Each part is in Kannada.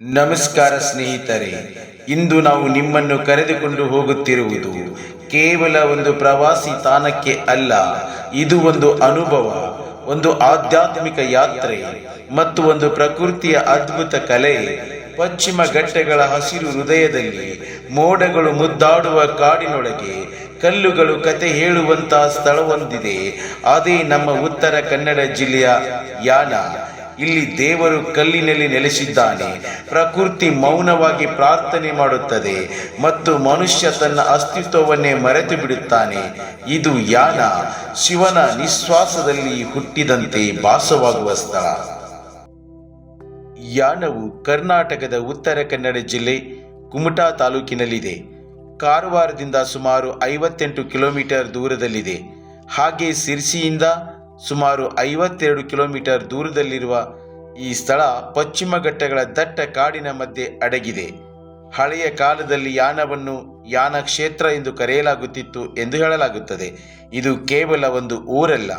ನಮಸ್ಕಾರ ಸ್ನೇಹಿತರೆ, ಇಂದು ನಾವು ನಿಮ್ಮನ್ನು ಕರೆದುಕೊಂಡು ಹೋಗುತ್ತಿರುವುದು ಕೇವಲ ಒಂದು ಪ್ರವಾಸಿ ತಾಣಕ್ಕೆ ಅಲ್ಲ, ಇದು ಒಂದು ಅನುಭವ, ಒಂದು ಆಧ್ಯಾತ್ಮಿಕ ಯಾತ್ರೆ ಮತ್ತು ಒಂದು ಪ್ರಕೃತಿಯ ಅದ್ಭುತ ಕಲೆ. ಪಶ್ಚಿಮ ಘಟ್ಟಗಳ ಹಸಿರು ಹೃದಯದಲ್ಲಿ ಮೋಡಗಳು ಮುದ್ದಾಡುವ ಕಾಡಿನೊಳಗೆ ಕಲ್ಲುಗಳು ಕತೆ ಹೇಳುವಂತಹ ಸ್ಥಳವೊಂದಿದೆ ಅದೇ ನಮ್ಮ ಉತ್ತರ ಕನ್ನಡ ಜಿಲ್ಲೆಯ ಯಾನ. ಇಲ್ಲಿ ದೇವರು ಕಲ್ಲಿನಲ್ಲಿ ನೆಲೆಸಿದ್ದಾನೆ. ಪ್ರಕೃತಿ ಮೌನವಾಗಿ ಪ್ರಾರ್ಥನೆ ಮಾಡುತ್ತದೆ ಮತ್ತು ಮನುಷ್ಯ ತನ್ನ ಅಸ್ತಿತ್ವವನ್ನೇ ಮರೆತು ಬಿಡುತ್ತಾನೆ ಇದು ಯಾನ? ಶಿವನ ನಿಶ್ವಾಸದಲ್ಲಿ ಹುಟ್ಟಿದಂತೆ ಭಾಸವಾಗುವ ಸ್ಥಳ. ಯಾನವು ಕರ್ನಾಟಕದ ಉತ್ತರ ಕನ್ನಡ ಜಿಲ್ಲೆ ಕುಮಟಾ ತಾಲೂಕಿನಲ್ಲಿದೆ. ಕಾರವಾರದಿಂದ ಸುಮಾರು ಐವತ್ತೆಂಟು ಕಿಲೋಮೀಟರ್ ದೂರದಲ್ಲಿದೆ. ಹಾಗೆ ಸಿರ್ಸಿಯಿಂದ ಸುಮಾರು ಐವತ್ತೆರಡು ಕಿಲೋಮೀಟರ್ ದೂರದಲ್ಲಿರುವ ಈ ಸ್ಥಳ ಪಶ್ಚಿಮ ಘಟ್ಟಗಳ ದಟ್ಟ ಕಾಡಿನ ಮಧ್ಯೆ ಅಡಗಿದೆ. ಹಳೆಯ ಕಾಲದಲ್ಲಿ ಯಾನವನ್ನು ಯಾನ ಕ್ಷೇತ್ರ ಎಂದು ಕರೆಯಲಾಗುತ್ತಿತ್ತು ಎಂದು ಹೇಳಲಾಗುತ್ತದೆ. ಇದು ಕೇವಲ ಒಂದು ಊರಲ್ಲ,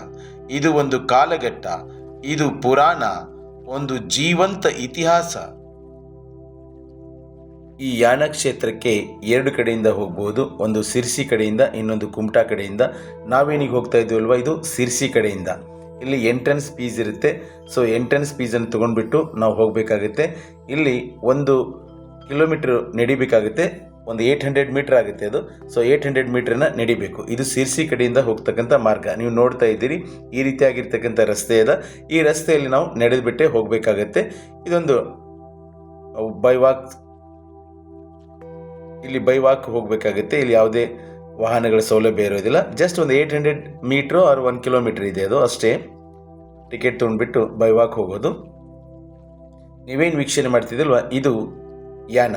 ಇದು ಒಂದು ಕಾಲಘಟ್ಟ, ಇದು ಪುರಾಣ, ಒಂದು ಜೀವಂತ ಇತಿಹಾಸ. ಈ ಯಾನ ಕ್ಷೇತ್ರಕ್ಕೆ ಎರಡು ಕಡೆಯಿಂದ ಹೋಗ್ಬೋದು. ಒಂದು ಸಿರ್ಸಿ ಕಡೆಯಿಂದ, ಇನ್ನೊಂದು ಕುಮಟಾ ಕಡೆಯಿಂದ. ನಾವೇನಿಗೆ ಹೋಗ್ತಾ ಇದ್ದೀವಲ್ವ ಇದು ಸಿರ್ಸಿ ಕಡೆಯಿಂದ. ಇಲ್ಲಿ ಎಂಟ್ರೆನ್ಸ್ ಫೀಸ್ ಇರುತ್ತೆ. ಸೊ ಎಂಟ್ರೆನ್ಸ್ ಫೀಸನ್ನು ತೊಗೊಂಡ್ಬಿಟ್ಟು ನಾವು ಹೋಗಬೇಕಾಗುತ್ತೆ. ಇಲ್ಲಿ ಒಂದು ಕಿಲೋಮೀಟ್ರ್ ನಡಿಬೇಕಾಗುತ್ತೆ. ಒಂದು ಏಯ್ಟ್ ಹಂಡ್ರೆಡ್ ಮೀಟ್ರ್ ಆಗುತ್ತೆ ಅದು. ಸೊ ಏಯ್ಟ್ ಹಂಡ್ರೆಡ್ ಮೀಟ್ರನ್ನ ನಡಿಬೇಕು. ಇದು ಸಿರ್ಸಿ ಕಡೆಯಿಂದ ಹೋಗ್ತಕ್ಕಂಥ ಮಾರ್ಗ. ನೀವು ನೋಡ್ತಾ ಇದ್ದೀರಿ, ಈ ರೀತಿಯಾಗಿರ್ತಕ್ಕಂಥ ರಸ್ತೆ ಅದ. ಈ ರಸ್ತೆಯಲ್ಲಿ ನಾವು ನಡೆದುಬಿಟ್ಟೆ ಹೋಗಬೇಕಾಗತ್ತೆ. ಇದೊಂದು ಬೈ ವಾಕ್ ಇಲ್ಲಿ ಬೈ ವಾಕ್ ಹೋಗಬೇಕಾಗುತ್ತೆ. ಇಲ್ಲಿ ಯಾವುದೇ ವಾಹನಗಳ ಸೌಲಭ್ಯ ಇರೋದಿಲ್ಲ. ಜಸ್ಟ್ ಒಂದು eight hundred metre or one kilometre ಇದೆ ಅದು. ಅಷ್ಟೇ. ಟಿಕೆಟ್ ತೊಗೊಂಡ್ಬಿಟ್ಟು ಬೈ ವಾಕ್ ಹೋಗೋದು. ನೀವೇನು ವೀಕ್ಷಣೆ ಮಾಡ್ತಿದ್ದಿಲ್ವ ಇದು ಯಾನ?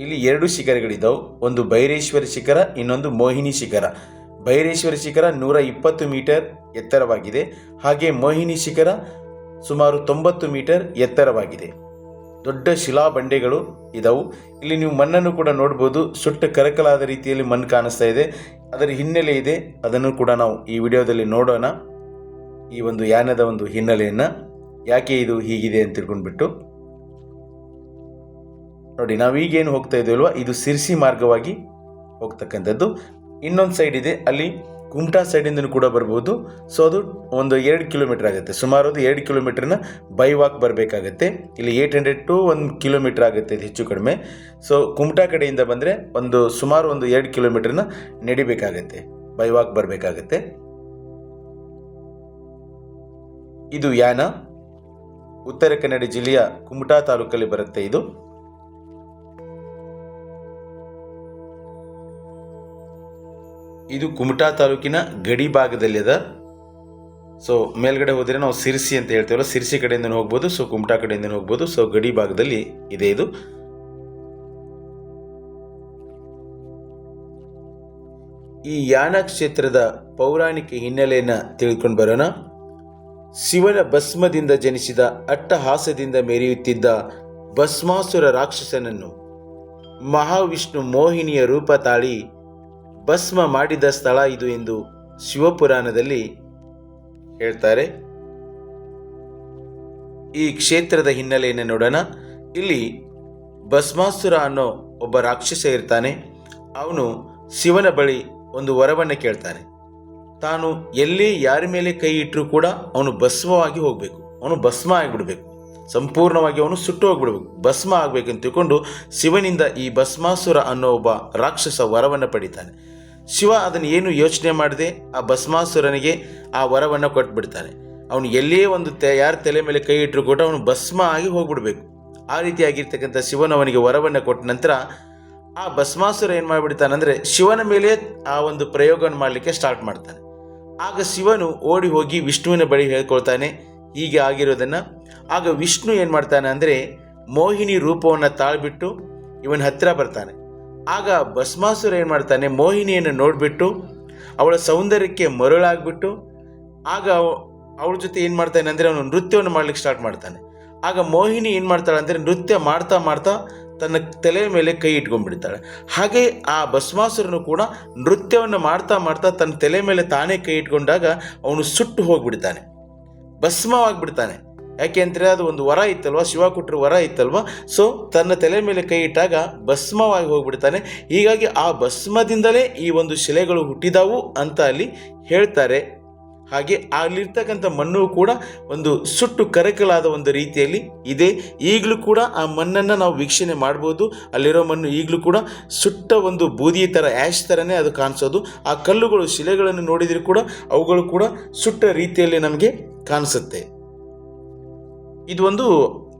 ಇಲ್ಲಿ ಎರಡು ಶಿಖರಗಳಿದ್ದಾವೆ ಒಂದು ಭೈರೇಶ್ವರ ಶಿಖರ, ಇನ್ನೊಂದು ಮೋಹಿನಿ ಶಿಖರ. ಭೈರೇಶ್ವರ ಶಿಖರ ನೂರ ಇಪ್ಪತ್ತು ಮೀಟರ್ ಎತ್ತರವಾಗಿದೆ. ಹಾಗೆ ಮೋಹಿನಿ ಶಿಖರ ಸುಮಾರು ತೊಂಬತ್ತು ಮೀಟರ್ ಎತ್ತರವಾಗಿದೆ. ದೊಡ್ಡ ಶಿಲಾ ಬಂಡೆಗಳು ಇದಾವು. ಇಲ್ಲಿ ನೀವು ಮಣ್ಣನ್ನು ಕೂಡ ನೋಡ್ಬೋದು. ಸುಟ್ಟ ಕರಕಲಾದ ರೀತಿಯಲ್ಲಿ ಮಣ್ಣು ಕಾಣಿಸ್ತಾ ಇದೆ. ಅದರ ಹಿನ್ನೆಲೆ ಇದೆ. ಅದನ್ನು ಕೂಡ ನಾವು ಈ ವಿಡಿಯೋದಲ್ಲಿ ನೋಡೋಣ. ಈ ಒಂದು ಯಾನದ ಒಂದು ಹಿನ್ನೆಲೆಯನ್ನು. ಯಾಕೆ ಇದು ಹೀಗಿದೆ ಅಂತ ತಿಳ್ಕೊಂಡ್ಬಿಟ್ಟು. ನೋಡಿ, ನಾವೀಗೇನು ಹೋಗ್ತಾ ಇದ್ದೀವಲ್ವ ಇದು ಸಿರ್ಸಿ ಮಾರ್ಗವಾಗಿ ಹೋಗ್ತಕ್ಕಂಥದ್ದು. ಇನ್ನೊಂದು ಸೈಡ್ ಇದೆ. ಅಲ್ಲಿ ಕುಮಟಾ ಸೈಡಿಂದನೂ ಕೂಡ ಬರ್ಬೋದು. ಸೊ ಅದು ಒಂದು ಎರಡು ಕಿಲೋಮೀಟರ್ ಆಗುತ್ತೆ. ಸುಮಾರು ಅದು ಎರಡು ಕಿಲೋಮೀಟ್ರನ್ನ ಬೈ ವಾಕ್ ಬರಬೇಕಾಗತ್ತೆ. ಇಲ್ಲಿ ಏಯ್ಟ್ ಹಂಡ್ರೆಡ್ ಟು ಒಂದು ಕಿಲೋಮೀಟರ್ ಆಗುತ್ತೆ ಇದು ಹೆಚ್ಚು ಕಡಿಮೆ. ಸೊ ಕುಮಟಾ ಕಡೆಯಿಂದ ಬಂದರೆ ಒಂದು ಸುಮಾರು ಒಂದು ಎರಡು ಕಿಲೋಮೀಟ್ರನ್ನ ನಡಿಬೇಕಾಗತ್ತೆ. By walk ಬರಬೇಕಾಗತ್ತೆ. ಇದು ಯಾನ? ಉತ್ತರ ಕನ್ನಡ ಜಿಲ್ಲೆಯ ಕುಮಟಾ ತಾಲೂಕಲ್ಲಿ ಬರುತ್ತೆ ಇದು. ಇದು ಕುಮಟಾ ತಾಲೂಕಿನ ಗಡಿ ಭಾಗದಲ್ಲಿ ಅದ. ಸೊ ಮೇಲ್ಗಡೆ ಹೋದರೆ ನಾವು ಸಿರ್ಸಿ ಅಂತ ಹೇಳ್ತೇವಲ್ಲ, ಸಿರ್ಸಿ ಕಡೆಯಿಂದ ಹೋಗ್ಬೋದು ಸೊ ಕುಮಟಾ ಕಡೆಯಿಂದ ಹೋಗ್ಬೋದು ಸೊ ಗಡಿ ಭಾಗದಲ್ಲಿ ಇದೆ ಇದು. ಈ ಯಾನ ಕ್ಷೇತ್ರದ ಪೌರಾಣಿಕ ಹಿನ್ನೆಲೆಯನ್ನು ತಿಳ್ಕೊಂಡು ಬರೋಣ. ಶಿವನ ಭಸ್ಮದಿಂದ ಜನಿಸಿದ, ಅಟ್ಟಹಾಸದಿಂದ ಮೆರೆಯುತ್ತಿದ್ದ ಭಸ್ಮಾಸುರ ರಾಕ್ಷಸನನ್ನು ಮಹಾವಿಷ್ಣು ಮೋಹಿನಿಯ ರೂಪ ತಾಳಿ ಭಸ್ಮ ಮಾಡಿದ ಸ್ಥಳ ಇದು ಎಂದು ಶಿವಪುರಾಣದಲ್ಲಿ ಹೇಳ್ತಾರೆ. ಈ ಕ್ಷೇತ್ರದ ಹಿನ್ನೆಲೆಯನ್ನು ನೋಡೋಣ. ಇಲ್ಲಿ ಭಸ್ಮಾಸುರ ಅನ್ನೋ ಒಬ್ಬ ರಾಕ್ಷಸ ಇರ್ತಾನೆ. ಅವನು ಶಿವನ ಬಳಿ ಒಂದು ವರವನ್ನು ಕೇಳ್ತಾನೆ. ತಾನು ಎಲ್ಲಿ ಯಾರ ಮೇಲೆ ಕೈ ಇಟ್ಟರೂ ಕೂಡ ಅವನು ಭಸ್ಮವಾಗಿ ಹೋಗಬೇಕು. ಅವನು ಭಸ್ಮ ಆಗಿಬಿಡ್ಬೇಕು. ಸಂಪೂರ್ಣವಾಗಿ ಅವನು ಸುಟ್ಟು ಹೋಗ್ಬಿಡ್ಬೇಕು. ಭಸ್ಮ ಅಂತ ತಿಳ್ಕೊಂಡು ಶಿವನಿಂದ ಈ ಭಸ್ಮಾಸುರ ಅನ್ನೋ ಒಬ್ಬ ರಾಕ್ಷಸ ವರವನ್ನು ಪಡಿತಾನೆ. ಶಿವ ಅದನ್ನು ಏನು ಯೋಚನೆ ಮಾಡದೆ ಆ ಭಸ್ಮಾಸುರನಿಗೆ ಆ ವರವನ್ನು ಕೊಟ್ಬಿಡ್ತಾನೆ. ಅವನು ಎಲ್ಲೇ ಒಂದು ತೆ, ಯಾರ ತಲೆ ಮೇಲೆ ಕೈ ಇಟ್ಟರು ಕೂಡ ಅವನು ಭಸ್ಮ ಆಗಿ ಹೋಗ್ಬಿಡ್ಬೇಕು. ಆ ರೀತಿಯಾಗಿರ್ತಕ್ಕಂಥ ಶಿವನವನಿಗೆ ವರವನ್ನು ಕೊಟ್ಟ ನಂತರ ಆ ಭಸ್ಮಾಸುರ ಏನು ಮಾಡಿಬಿಡ್ತಾನಂದರೆ ಶಿವನ ಮೇಲೆ ಆ ಒಂದು ಪ್ರಯೋಗವನ್ನು ಮಾಡಲಿಕ್ಕೆ ಸ್ಟಾರ್ಟ್ ಮಾಡ್ತಾನೆ. ಆಗ ಶಿವನು ಓಡಿ ಹೋಗಿ ವಿಷ್ಣುವಿನ ಬಳಿ ಹೇಳ್ಕೊಳ್ತಾನೆ. ಹೀಗೆ ಆಗಿರೋದನ್ನು ಆಗ ವಿಷ್ಣು ಏನು ಮಾಡ್ತಾನೆ ಅಂದರೆ ಮೋಹಿನಿ ರೂಪವನ್ನು ತಾಳ್ಬಿಟ್ಟು ಇವನ ಹತ್ತಿರ ಬರ್ತಾನೆ. ಆಗ ಭಸ್ಮಾಸುರ ಏನು ಮಾಡ್ತಾನೆ, ಮೋಹಿನಿಯನ್ನು ನೋಡಿಬಿಟ್ಟು, ಅವಳ ಸೌಂದರ್ಯಕ್ಕೆ ಮರಳಾಗ್ಬಿಟ್ಟು, ಆಗ ಅವ- ಅವಳ ಜೊತೆ ಏನು ಮಾಡ್ತಾನೆ ಅಂದರೆ ಅವನು ನೃತ್ಯವನ್ನು ಮಾಡ್ಲಿಕ್ಕೆ ಸ್ಟಾರ್ಟ್ ಮಾಡ್ತಾನೆ. ಆಗ ಮೋಹಿನಿ ಏನು ಮಾಡ್ತಾಳೆ ಅಂದರೆ ನೃತ್ಯ ಮಾಡ್ತಾ ಮಾಡ್ತಾ ತನ್ನ ತಲೆ ಮೇಲೆ ಕೈ ಇಟ್ಕೊಂಡ್ಬಿಡ್ತಾಳೆ. ಹಾಗೆ ಆ ಭಸ್ಮಾಸುರನು ಕೂಡ ನೃತ್ಯವನ್ನು ಮಾಡ್ತಾ ಮಾಡ್ತಾ ತನ್ನ ತಲೆ ಮೇಲೆ ತಾನೇ ಕೈ ಇಟ್ಕೊಂಡಾಗ ಅವನು ಸುಟ್ಟು ಹೋಗ್ಬಿಡ್ತಾನೆ. ಭಸ್ಮವಾಗಿಬಿಡ್ತಾನೆ. ಯಾಕೆ ಅಂದರೆ ಅದು ಒಂದು ವರ ಇತ್ತಲ್ವ? ಶಿವ ಕೊಟ್ಟರು ವರ ಇತ್ತಲ್ವ? ಸೊ ತನ್ನ ತಲೆ ಮೇಲೆ ಕೈ ಇಟ್ಟಾಗ ಭಸ್ಮವಾಗಿ ಹೋಗ್ಬಿಡ್ತಾನೆ. ಹೀಗಾಗಿ ಆ ಭಸ್ಮದಿಂದಲೇ ಈ ಒಂದು ಶಿಲೆಗಳು ಹುಟ್ಟಿದಾವು ಅಂತ ಅಲ್ಲಿ ಹೇಳ್ತಾರೆ. ಹಾಗೆ ಅಲ್ಲಿರ್ತಕ್ಕಂಥ ಮಣ್ಣು ಕೂಡ ಒಂದು ಸುಟ್ಟು ಕರಕಲಾದ ಒಂದು ರೀತಿಯಲ್ಲಿ ಇದೆ. ಈಗಲೂ ಕೂಡ ಆ ಮಣ್ಣನ್ನು ನಾವು ವೀಕ್ಷಣೆ ಮಾಡ್ಬೋದು. ಅಲ್ಲಿರೋ ಮಣ್ಣು ಈಗಲೂ ಕೂಡ ಸುಟ್ಟ ಒಂದು ಬೂದಿ ಥರ ಆ್ಯಶ್ ಥರನೇ ಅದು ಕಾಣಿಸೋದು. ಆ ಕಲ್ಲುಗಳು, ಶಿಲೆಗಳನ್ನು ನೋಡಿದರೂ ಕೂಡ ಅವುಗಳು ಕೂಡ ಸುಟ್ಟ ರೀತಿಯಲ್ಲಿ ನಮಗೆ ಕಾಣಿಸುತ್ತೆ. ಇದು ಒಂದು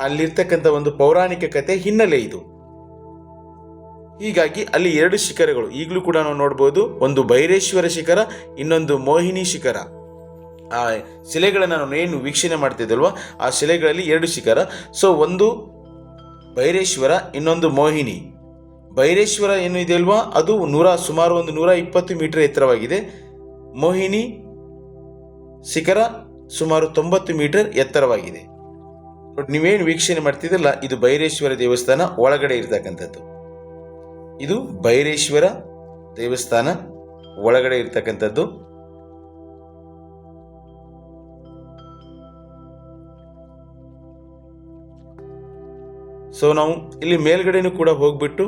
ಅಲ್ಲಿರ್ತಕ್ಕಂಥ ಒಂದು ಪೌರಾಣಿಕ ಕತೆ ಹಿನ್ನೆಲೆ ಇದು. ಹೀಗಾಗಿ ಅಲ್ಲಿ ಎರಡು ಶಿಖರಗಳು, ಈಗಲೂ ಕೂಡ ನಾವು ನೋಡ್ಬೋದು, ಒಂದು ಭೈರೇಶ್ವರ ಶಿಖರ, ಇನ್ನೊಂದು ಮೋಹಿನಿ ಶಿಖರ. ಆ ಶಿಲೆಗಳನ್ನು ನಾನು ಏನು ವೀಕ್ಷಣೆ ಮಾಡ್ತಿದ್ದಲ್ವ, ಆ ಶಿಲೆಗಳಲ್ಲಿ ಎರಡು ಶಿಖರ. ಸೊ ಒಂದು ಭೈರೇಶ್ವರ ಇನ್ನೊಂದು ಮೋಹಿನಿ. ಭೈರೇಶ್ವರ ಏನು ಇದೆ ಅಲ್ವಾ? ಅದು ನೂರ, ಸುಮಾರು ಒಂದು ನೂರ ಇಪ್ಪತ್ತು ಮೀಟರ್ ಎತ್ತರವಾಗಿದೆ. ಮೋಹಿನಿ ಶಿಖರ ಸುಮಾರು ತೊಂಬತ್ತು ಮೀಟರ್ ಎತ್ತರವಾಗಿದೆ. ನೀವೇನು ವೀಕ್ಷಣೆ ಮಾಡ್ತಿದ್ದಲ್ಲ ಇದು ಭೈರೇಶ್ವರ ದೇವಸ್ಥಾನ ಒಳಗಡೆ ಇರ್ತಕ್ಕಂಥದ್ದು. ಇದು ಭೈರೇಶ್ವರ ದೇವಸ್ಥಾನ ಒಳಗಡೆ ಇರ್ತಕ್ಕಂಥದ್ದು. ಸೊ ನಾವು ಇಲ್ಲಿ ಮೇಲ್ಗಡೆನೂ ಕೂಡ ಹೋಗ್ಬಿಟ್ಟು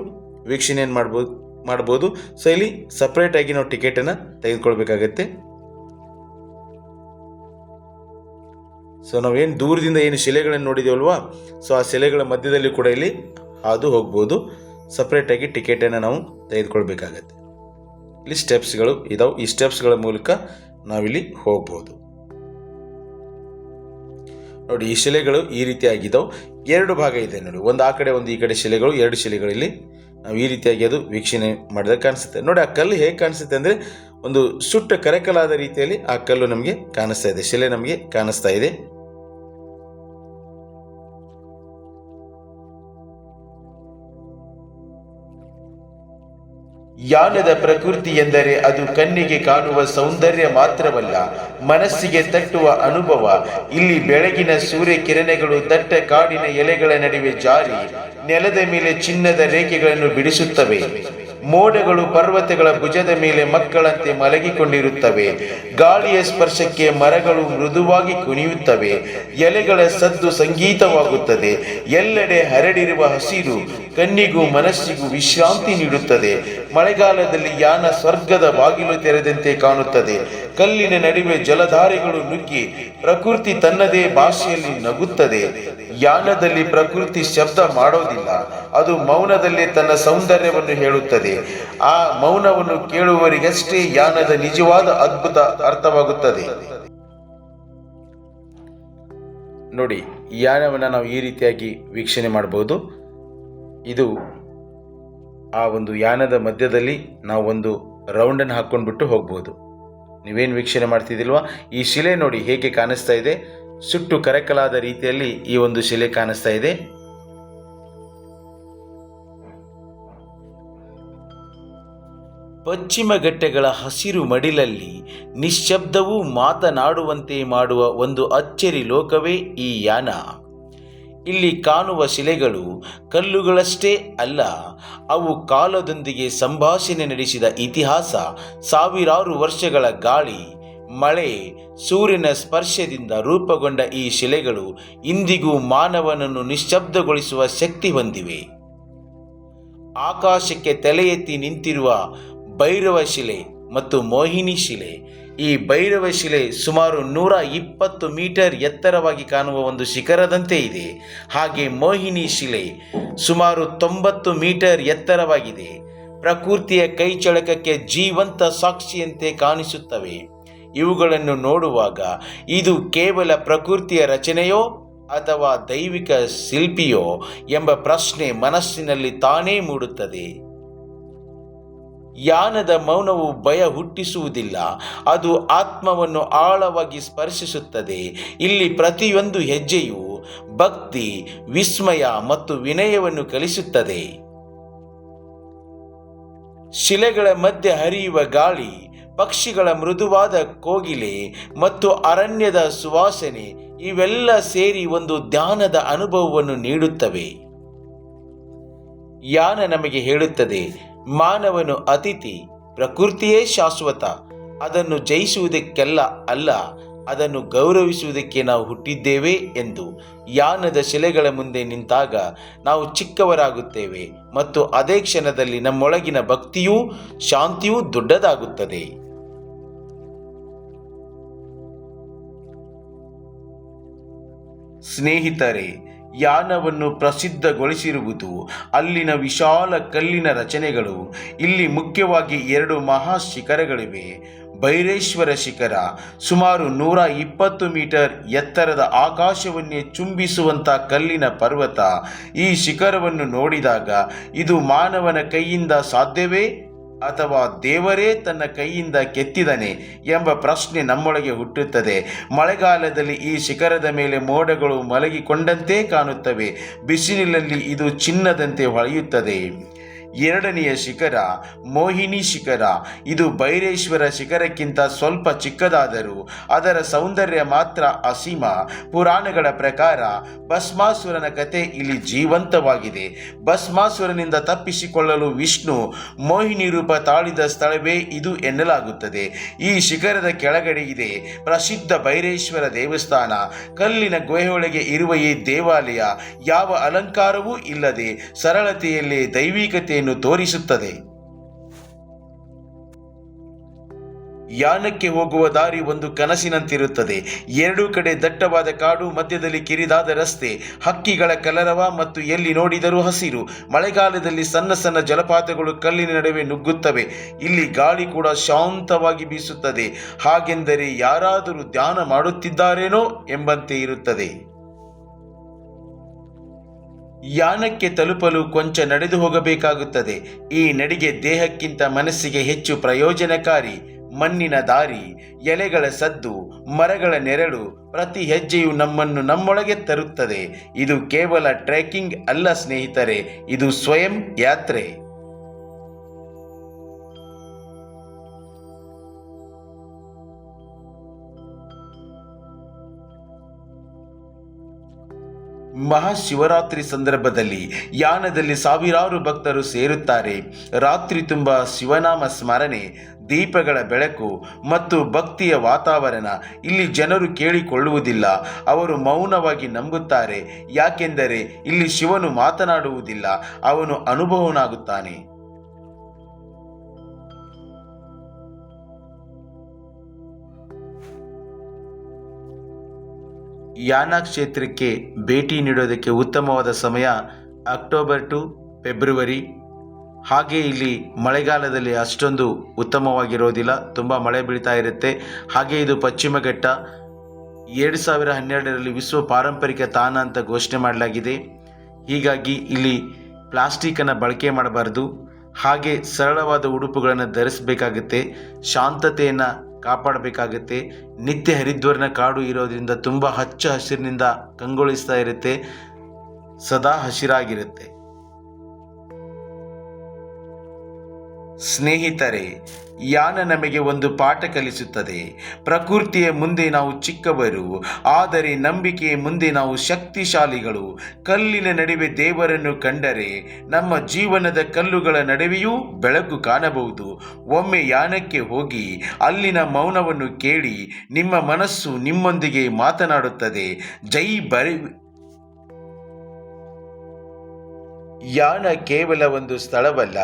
ವೀಕ್ಷಣೆಯನ್ನು ಮಾಡ್ಬೋದು ಮಾಡ್ಬೋದು. ಸೊ ಇಲ್ಲಿ ಸಪ್ರೇಟ್ ಆಗಿ ನಾವು ಟಿಕೆಟನ್ನು ತೆಗೆದುಕೊಳ್ಬೇಕಾಗತ್ತೆ. ಸೊ ನಾವೇನು ದೂರದಿಂದ ಏನು ಶಿಲೆಗಳನ್ನು ನೋಡಿದೇವಲ್ವಾ? ಸೊ ಆ ಶಿಲೆಗಳ ಮಧ್ಯದಲ್ಲಿ ಕೂಡ ಇಲ್ಲಿ ಹಾದು ಹೋಗ್ಬೋದು. ಸಪ್ರೇಟಾಗಿ ಟಿಕೆಟನ್ನು ನಾವು ತೆಗೆದುಕೊಳ್ಬೇಕಾಗತ್ತೆ. ಇಲ್ಲಿ ಸ್ಟೆಪ್ಸ್ಗಳು ಇದಾವೆ. ಈ ಸ್ಟೆಪ್ಸ್ಗಳ ಮೂಲಕ ನಾವಿಲ್ಲಿ ಹೋಗ್ಬೋದು. ನೋಡಿ, ಈ ಶಿಲೆಗಳು ಈ ರೀತಿಯಾಗಿದ್ದಾವೆ ಎರಡು ಭಾಗ ಇದೆ ನೋಡಿ. ಒಂದು ಆ ಕಡೆ, ಒಂದು ಈ ಕಡೆ ಶಿಲೆಗಳು, ಎರಡು ಶಿಲೆಗಳಲ್ಲಿ ನಾವು ಈ ರೀತಿಯಾಗಿ ಅದು ವೀಕ್ಷಣೆ ಮಾಡಿದಾಗ ಕಾಣಿಸುತ್ತೆ. ನೋಡಿ, ಆ ಕಲ್ಲು ಹೇಗೆ ಕಾಣಿಸುತ್ತೆ ಅಂದರೆ ಒಂದು ಸುಟ್ಟ ಕರಕಲಾದ ರೀತಿಯಲ್ಲಿ ಆ ಕಲ್ಲು ನಮಗೆ ಕಾಣಿಸ್ತಾ ಇದೆ, ಶಿಲೆ ನಮಗೆ ಕಾಣಿಸ್ತಾ ಇದೆ. ಯಾನದ ಪ್ರಕೃತಿ ಎಂದರೆ ಅದು ಕಣ್ಣಿಗೆ ಕಾಣುವ ಸೌಂದರ್ಯ ಮಾತ್ರವಲ್ಲ, ಮನಸ್ಸಿಗೆ ತಟ್ಟುವ ಅನುಭವ. ಇಲ್ಲಿ ಬೆಳಗಿನ ಸೂರ್ಯ ಕಿರಣಗಳು ದಟ್ಟ ಕಾಡಿನ ಎಲೆಗಳ ನಡುವೆ ಜಾರಿ, ನೆಲದ ಮೇಲೆ ಚಿನ್ನದ ರೇಖೆಗಳನ್ನು ಬಿಡಿಸುತ್ತವೆ. ಮೋಡಗಳು ಪರ್ವತಗಳ ಭುಜದ ಮೇಲೆ ಮಕ್ಕಳಂತೆ ಮಲಗಿಕೊಂಡಿರುತ್ತವೆ. ಗಾಳಿಯ ಸ್ಪರ್ಶಕ್ಕೆ ಮರಗಳು ಮೃದುವಾಗಿ ಕುಣಿಯುತ್ತವೆ. ಎಲೆಗಳ ಸದ್ದು ಸಂಗೀತವಾಗುತ್ತದೆ. ಎಲ್ಲೆಡೆ ಹರಡಿರುವ ಹಸಿರು ಕಣ್ಣಿಗೂ ಮನಸ್ಸಿಗೂ ವಿಶ್ರಾಂತಿ ನೀಡುತ್ತದೆ. ಮಳೆಗಾಲದಲ್ಲಿ ಯಾನ ಸ್ವರ್ಗದ ಬಾಗಿಲು ತೆರೆದಂತೆ ಕಾಣುತ್ತದೆ. ಕಲ್ಲಿನ ನಡುವೆ ಜಲಧಾರೆಗಳು ನುಗ್ಗಿ ಪ್ರಕೃತಿ ತನ್ನದೇ ಭಾಷೆಯಲ್ಲಿ ನಗುತ್ತದೆ. ಯಾನದಲ್ಲಿ ಪ್ರಕೃತಿ ಶಬ್ದ ಮಾಡೋದಿಲ್ಲ. ಅದು ಮೌನದಲ್ಲಿ ತನ್ನ ಸೌಂದರ್ಯವನ್ನು ಹೇಳುತ್ತದೆ. ಆ ಮೌನವನ್ನು ಕೇಳುವವರಿಗಷ್ಟೇ ಯಾನದ ನಿಜವಾದ ಅದ್ಭುತ ಅರ್ಥವಾಗುತ್ತದೆ. ನೋಡಿ ಯಾನವನ್ನು ನಾವು ಈ ರೀತಿಯಾಗಿ ವೀಕ್ಷಣೆ ಮಾಡಬಹುದು. ಇದು ಆ ಒಂದು ಯಾನದ ಮಧ್ಯದಲ್ಲಿ ನಾವು ಒಂದು ರೌಂಡನ್ನು ಹಾಕ್ಕೊಂಡ್ಬಿಟ್ಟು ಹೋಗ್ಬೋದು. ನೀವೇನು ವೀಕ್ಷಣೆ ಮಾಡ್ತಿದ್ದಿಲ್ವಾ? ಈ ಶಿಲೆ ನೋಡಿ ಹೇಗೆ ಕಾಣಿಸ್ತಾ ಇದೆ. ಸುಟ್ಟು ಕರಕಲಾದ ರೀತಿಯಲ್ಲಿ ಈ ಒಂದು ಶಿಲೆ ಕಾಣಿಸ್ತಾ ಇದೆ. ಪಶ್ಚಿಮ ಘಟ್ಟಗಳ ಹಸಿರು ಮಡಿಲಲ್ಲಿ ನಿಶ್ಶಬ್ದವೂ ಮಾತನಾಡುವಂತೆ ಮಾಡುವ ಒಂದು ಅಚ್ಚರಿ ಲೋಕವೇ ಈ ಯಾನ. ಇಲ್ಲಿ ಕಾಣುವ ಶಿಲೆಗಳು ಕಲ್ಲುಗಳಷ್ಟೇ ಅಲ್ಲ, ಅವು ಕಾಲದೊಂದಿಗೆ ಸಂಭಾಷಣೆ ನಡೆಸಿದ ಇತಿಹಾಸ, ಸಾವಿರಾರು ವರ್ಷಗಳ ಗಾಳಿ, ಮಳೆ, ಸೂರ್ಯನ ಸ್ಪರ್ಶದಿಂದ ರೂಪುಗೊಂಡ ಈ ಶಿಲೆಗಳು ಇಂದಿಗೂ ಮಾನವನನ್ನು ನಿಶ್ಶಬ್ದಗೊಳಿಸುವ ಶಕ್ತಿ ಹೊಂದಿವೆ. ಆಕಾಶಕ್ಕೆ ತಲೆ ಎತ್ತಿ ನಿಂತಿರುವ ಭೈರವ ಶಿಲೆ ಮತ್ತು ಮೋಹಿನಿ ಶಿಲೆ ಈ ಭೈರವ ಶಿಲೆ ಸುಮಾರು ನೂರ ಇಪ್ಪತ್ತು ಮೀಟರ್ ಎತ್ತರವಾಗಿ ಕಾಣುವ ಒಂದು ಶಿಖರದಂತೆ ಇದೆ. ಹಾಗೆ ಮೋಹಿನಿ ಶಿಲೆ ಸುಮಾರು ತೊಂಬತ್ತು ಮೀಟರ್ ಎತ್ತರವಾಗಿದೆ. ಪ್ರಕೃತಿಯ ಕೈಚಳಕಕ್ಕೆ ಜೀವಂತ ಸಾಕ್ಷಿಯಂತೆ ಕಾಣಿಸುತ್ತವೆ. ಇವುಗಳನ್ನು ನೋಡುವಾಗ ಇದು ಕೇವಲ ಪ್ರಕೃತಿಯ ರಚನೆಯೋ ಅಥವಾ ದೈವಿಕ ಶಿಲ್ಪಿಯೋ ಎಂಬ ಪ್ರಶ್ನೆ ಮನಸ್ಸಿನಲ್ಲಿ ತಾನೇ ಮೂಡುತ್ತದೆ. ಯಾನದ ಮೌನವು ಭಯ ಹುಟ್ಟಿಸುವುದಿಲ್ಲ, ಅದು ಆತ್ಮವನ್ನು ಆಳವಾಗಿ ಸ್ಪರ್ಶಿಸುತ್ತದೆ. ಇಲ್ಲಿ ಪ್ರತಿಯೊಂದು ಹೆಜ್ಜೆಯು ಭಕ್ತಿ, ವಿಸ್ಮಯ ಮತ್ತು ವಿನಯವನ್ನು ಕಲಿಸುತ್ತದೆ. ಶಿಲೆಗಳ ಮಧ್ಯೆ ಹರಿಯುವ ಗಾಳಿ, ಪಕ್ಷಿಗಳ ಮೃದುವಾದ ಕೋಗಿಲೆ ಮತ್ತು ಅರಣ್ಯದ ಸುವಾಸನೆ, ಇವೆಲ್ಲ ಸೇರಿ ಒಂದು ಧ್ಯಾನದ ಅನುಭವವನ್ನು ನೀಡುತ್ತವೆ. ಯಾನ ನಮಗೆ ಹೇಳುತ್ತದೆ ಮಾನವನು ಅತಿಥಿ, ಪ್ರಕೃತಿಯೇ ಶಾಶ್ವತ, ಅದನ್ನು ಜಯಿಸುವುದಕ್ಕೆಲ್ಲ ಅಲ್ಲ, ಅದನ್ನು ಗೌರವಿಸುವುದಕ್ಕೆ ನಾವು ಹುಟ್ಟಿದ್ದೇವೆ ಎಂದು ಯಾನದ ಶಿಲೆಗಳ ಮುಂದೆ ನಿಂತಾಗ ನಾವು ಚಿಕ್ಕವರಾಗುತ್ತೇವೆ ಮತ್ತು ಅದೇ ಕ್ಷಣದಲ್ಲಿ ನಮ್ಮೊಳಗಿನ ಭಕ್ತಿಯೂ ಶಾಂತಿಯೂ ದೊಡ್ಡದಾಗುತ್ತದೆ. ಸ್ನೇಹಿತರೆ ಯಾನವನ್ನು ಪ್ರಸಿದ್ಧಗೊಳಿಸಿರುವುದು. ಅಲ್ಲಿನ ವಿಶಾಲ ಕಲ್ಲಿನ ರಚನೆಗಳು. ಇಲ್ಲಿ ಮುಖ್ಯವಾಗಿ ಎರಡು ಮಹಾ ಶಿಖರಗಳಿವೆ. ಭೈರೇಶ್ವರ ಶಿಖರ, ಸುಮಾರು ನೂರ ಇಪ್ಪತ್ತು ಮೀಟರ್ ಎತ್ತರದ ಆಕಾಶವನ್ನೇ ಚುಂಬಿಸುವಂಥ ಕಲ್ಲಿನ ಪರ್ವತ. ಈ ಶಿಖರವನ್ನು ನೋಡಿದಾಗ ಇದು ಮಾನವನ ಕೈಯಿಂದ ಸಾಧ್ಯವೇ? ಅಥವಾ ದೇವರೇ ತನ್ನ ಕೈಯಿಂದ ಕೆತ್ತಿದನೆ ಎಂಬ ಪ್ರಶ್ನೆ ನಮ್ಮೊಳಗೆ ಹುಟ್ಟುತ್ತದೆ. ಮಳೆಗಾಲದಲ್ಲಿ ಈ ಶಿಖರದ ಮೇಲೆ ಮೋಡಗಳು ಮಲಗಿಕೊಂಡಂತೆ ಕಾಣುತ್ತವೆ. ಬಿಸಿಲಿನಲ್ಲಿ ಇದು ಚಿನ್ನದಂತೆ ಹೊಳೆಯುತ್ತದೆ. ಎರಡನೆಯ ಶಿಖರ ಮೋಹಿನಿ ಶಿಖರ. ಇದು ಭೈರೇಶ್ವರ ಶಿಖರಕ್ಕಿಂತ ಸ್ವಲ್ಪ ಚಿಕ್ಕದಾದರೂ ಅದರ ಸೌಂದರ್ಯ ಮಾತ್ರ ಅಸೀಮ. ಪುರಾಣಗಳ ಪ್ರಕಾರ ಭಸ್ಮಾಸುರನ ಕತೆ ಇಲ್ಲಿ ಜೀವಂತವಾಗಿದೆ. ಭಸ್ಮಾಸುರನಿಂದ ತಪ್ಪಿಸಿಕೊಳ್ಳಲು ವಿಷ್ಣು ಮೋಹಿನಿ ರೂಪ ತಾಳಿದ ಸ್ಥಳವೇ ಇದು ಎನ್ನಲಾಗುತ್ತದೆ. ಈ ಶಿಖರದ ಕೆಳಗಡೆ ಇದೆ ಪ್ರಸಿದ್ಧ ಭೈರೇಶ್ವರ ದೇವಸ್ಥಾನ. ಕಲ್ಲಿನ ಗುಹೆಯೊಳಗೆ ಇರುವ ಈ ದೇವಾಲಯ ಯಾವ ಅಲಂಕಾರವೂ ಇಲ್ಲದೆ ಸರಳತೆಯಲ್ಲಿ ದೈವಿಕತೆಯನ್ನು ತೋರಿಸುತ್ತದೆ. ಯಾನಕ್ಕೆ ಹೋಗುವ ದಾರಿ ಒಂದು ಕನಸಿನಂತಿರುತ್ತದೆ. ಎರಡೂ ಕಡೆ ದಟ್ಟವಾದ ಕಾಡು ಮಧ್ಯದಲ್ಲಿ ಕಿರಿದಾದ ರಸ್ತೆ, ಹಕ್ಕಿಗಳ ಕಲರವ ಮತ್ತು ಎಲ್ಲಿ ನೋಡಿದರೂ ಹಸಿರು. ಮಳೆಗಾಲದಲ್ಲಿ ಸಣ್ಣ ಸಣ್ಣ ಜಲಪಾತಗಳು ಕಲ್ಲಿನ ನಡುವೆ ನುಗ್ಗುತ್ತವೆ. ಇಲ್ಲಿ ಗಾಳಿ ಕೂಡ ಶಾಂತವಾಗಿ ಬೀಸುತ್ತದೆ. ಹಾಗೆಂದರೆ ಯಾರಾದರೂ ಧ್ಯಾನ ಮಾಡುತ್ತಿದ್ದಾರೇನೋ ಎಂಬಂತೆ ಇರುತ್ತದೆ. ಯಾನಕ್ಕೆ ತಲುಪಲು ಕೊಂಚ ನಡೆದು ಹೋಗಬೇಕಾಗುತ್ತದೆ. ಈ ನಡಿಗೆ ದೇಹಕ್ಕಿಂತ ಮನಸ್ಸಿಗೆ ಹೆಚ್ಚು ಪ್ರಯೋಜನಕಾರಿ. ಮಣ್ಣಿನ ದಾರಿ, ಎಲೆಗಳ ಸದ್ದು, ಮರಗಳ ನೆರಳು ಪ್ರತಿ ಹೆಜ್ಜೆಯು ನಮ್ಮನ್ನು ನಮ್ಮೊಳಗೆ ತರುತ್ತದೆ. ಇದು ಕೇವಲ ಟ್ರೆಕಿಂಗ್ ಅಲ್ಲ ಸ್ನೇಹಿತರೆ, ಇದು ಸ್ವಯಂ ಯಾತ್ರೆ. ಮಹಾಶಿವರಾತ್ರಿ ಸಂದರ್ಭದಲ್ಲಿ ಯಾನದಲ್ಲಿ ಸಾವಿರಾರು ಭಕ್ತರು ಸೇರುತ್ತಾರೆ. ರಾತ್ರಿ ತುಂಬ ಶಿವನಾಮ ಸ್ಮರಣೆ, ದೀಪಗಳ ಬೆಳಕು ಮತ್ತು ಭಕ್ತಿಯ ವಾತಾವರಣ ಇಲ್ಲಿ ಜನರು ಕೇಳಿಕೊಳ್ಳುವುದಿಲ್ಲ. ಅವರು ಮೌನವಾಗಿ ನಂಬುತ್ತಾರೆ, ಯಾಕೆಂದರೆ ಇಲ್ಲಿ ಶಿವನು ಮಾತನಾಡುವುದಿಲ್ಲ, ಅವನು ಅನುಭವನಾಗುತ್ತಾನೆ. ಯಾನ ಕ್ಷೇತ್ರಕ್ಕೆ ಭೇಟಿ ನೀಡೋದಕ್ಕೆ ಉತ್ತಮವಾದ ಸಮಯ ಅಕ್ಟೋಬರ್ ಟು ಫೆಬ್ರವರಿ. ಹಾಗೆ ಇಲ್ಲಿ ಮಳೆಗಾಲದಲ್ಲಿ ಅಷ್ಟೊಂದು ಉತ್ತಮವಾಗಿರೋದಿಲ್ಲ, ತುಂಬ ಮಳೆ ಬೀಳ್ತಾ ಇರುತ್ತೆ. ಹಾಗೆ ಇದು ಪಶ್ಚಿಮ ಘಟ್ಟ. ಎರಡು ಸಾವಿರ ಹನ್ನೆರಡರಲ್ಲಿ ವಿಶ್ವ ಪಾರಂಪರಿಕ ತಾಣ ಅಂತ ಘೋಷಣೆ ಮಾಡಲಾಗಿದೆ. ಹೀಗಾಗಿ ಇಲ್ಲಿ ಪ್ಲಾಸ್ಟಿಕನ್ನು ಬಳಕೆ ಮಾಡಬಾರ್ದು. ಹಾಗೆ ಸರಳವಾದ ಉಡುಪುಗಳನ್ನು ಧರಿಸಬೇಕಾಗುತ್ತೆ. ಶಾಂತತೆಯನ್ನು ಕಾಪಾಡಬೇಕಾಗುತ್ತೆ. ನಿತ್ಯ ಹರಿದ್ವರ್ನ ಕಾಡು ಇರೋದರಿಂದ ತುಂಬ ಹಚ್ಚ ಹಸಿರಿನಿಂದ ಕಂಗೊಳಿಸ್ತಾ ಇರುತ್ತೆ ಸದಾ ಹಸಿರಾಗಿರುತ್ತೆ. ಸ್ನೇಹಿತರೆ, ಯಾನ ನಮಗೆ ಒಂದು ಪಾಠ ಕಲಿಸುತ್ತದೆ. ಪ್ರಕೃತಿಯ ಮುಂದೆ ನಾವು ಚಿಕ್ಕವರು, ಆದರೆ ನಂಬಿಕೆಯ ಮುಂದೆ ನಾವು ಶಕ್ತಿಶಾಲಿಗಳು. ಕಲ್ಲಿನ ನಡುವೆ ದೇವರನ್ನು ಕಂಡರೆ, ನಮ್ಮ ಜೀವನದ ಕಲ್ಲುಗಳ ನಡುವೆಯೂ ಬೆಳಕು ಕಾಣಬಹುದು. ಒಮ್ಮೆ ಯಾನಕ್ಕೆ ಹೋಗಿ, ಅಲ್ಲಿನ ಮೌನವನ್ನು ಕೇಳಿ, ನಿಮ್ಮ ಮನಸ್ಸು ನಿಮ್ಮೊಂದಿಗೆ ಮಾತನಾಡುತ್ತದೆ. ಜೈ ಬರಿ ಯಾನ ಕೇವಲ ಒಂದು ಸ್ಥಳವಲ್ಲ,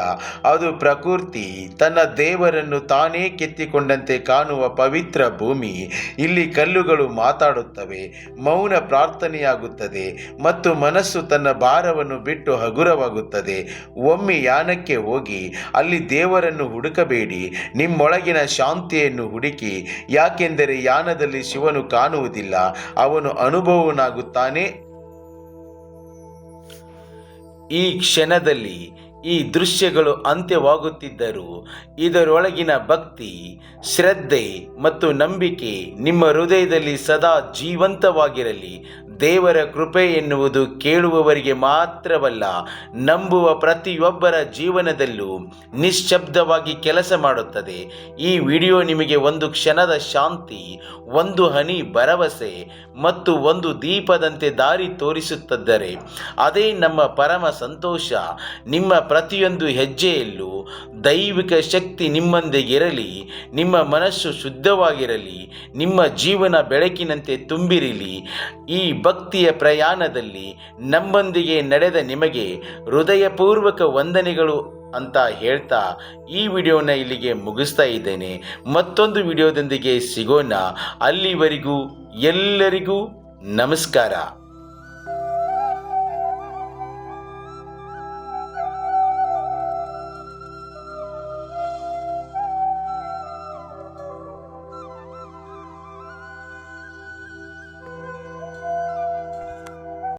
ಅದು ಪ್ರಕೃತಿ. ತನ್ನ ದೇವರನ್ನು ತಾನೇ ಕೆತ್ತಿಕೊಂಡಂತೆ ಕಾಣುವ ಪವಿತ್ರ ಭೂಮಿ. ಇಲ್ಲಿ ಕಲ್ಲುಗಳು ಮಾತಾಡುತ್ತವೆ, ಮೌನ ಪ್ರಾರ್ಥನೆಯಾಗುತ್ತದೆ ಮತ್ತು ಮನಸ್ಸು ತನ್ನ ಭಾರವನ್ನು ಬಿಟ್ಟು ಹಗುರವಾಗುತ್ತದೆ. ಒಮ್ಮೆ ಯಾನಕ್ಕೆ ಹೋಗಿ, ಅಲ್ಲಿ ದೇವರನ್ನು ಹುಡುಕಬೇಡಿ, ನಿಮ್ಮೊಳಗಿನ ಶಾಂತಿಯನ್ನು ಹುಡುಕಿ. ಯಾಕೆಂದರೆ ಯಾನದಲ್ಲಿ ಶಿವನು ಕಾಣುವುದಿಲ್ಲ, ಅವನು ಅನುಭವನಾಗುತ್ತಾನೆ ಈ ಕ್ಷಣದಲ್ಲಿ ಈ ದೃಶ್ಯಗಳು ಅಂತ್ಯವಾಗುತ್ತಿದ್ದರೂ ಇದರೊಳಗಿನ ಭಕ್ತಿ ಶ್ರದ್ಧೆ ಮತ್ತು ನಂಬಿಕೆ ನಿಮ್ಮ ಹೃದಯದಲ್ಲಿ ಸದಾ ಜೀವಂತವಾಗಿರಲಿ. ದೇವರ ಕೃಪೆ ಎನ್ನುವುದು ಕೇಳುವವರಿಗೆ ಮಾತ್ರವಲ್ಲ, ನಂಬುವ ಪ್ರತಿಯೊಬ್ಬರ ಜೀವನದಲ್ಲೂ ನಿಶ್ಶಬ್ದವಾಗಿ ಕೆಲಸ ಮಾಡುತ್ತದೆ. ಈ ವಿಡಿಯೋ ನಿಮಗೆ ಒಂದು ಕ್ಷಣದ ಶಾಂತಿ, ಒಂದು ಹನಿ ಭರವಸೆ ಮತ್ತು ಒಂದು ದೀಪದಂತೆ ದಾರಿ ತೋರಿಸುತ್ತಿದ್ದರೆ, ಅದೇ ನಮ್ಮ ಪರಮ ಸಂತೋಷ. ನಿಮ್ಮ ಪ್ರತಿಯೊಂದು ಹೆಜ್ಜೆಯಲ್ಲೂ ದೈವಿಕ ಶಕ್ತಿ ನಿಮ್ಮೊಂದಿಗಿರಲಿ, ನಿಮ್ಮ ಮನಸ್ಸು ಶುದ್ಧವಾಗಿರಲಿ, ನಿಮ್ಮ ಜೀವನ ಬೆಳಕಿನಂತೆ ತುಂಬಿರಲಿ. ಈ ಭಕ್ತಿಯ ಪ್ರಯಾಣದಲ್ಲಿ ನಮ್ಮೊಂದಿಗೆ ನಡೆದ ನಿಮಗೆ ಹೃದಯಪೂರ್ವಕ ವಂದನೆಗಳು ಅಂತ ಹೇಳ್ತಾ ಈ ವಿಡಿಯೋನ ಇಲ್ಲಿಗೆ ಮುಗಿಸ್ತಾ ಇದ್ದೇನೆ. ಮತ್ತೊಂದು ವಿಡಿಯೋದೊಂದಿಗೆ ಸಿಗೋಣ. ಅಲ್ಲಿವರೆಗೂ ಎಲ್ಲರಿಗೂ ನಮಸ್ಕಾರ.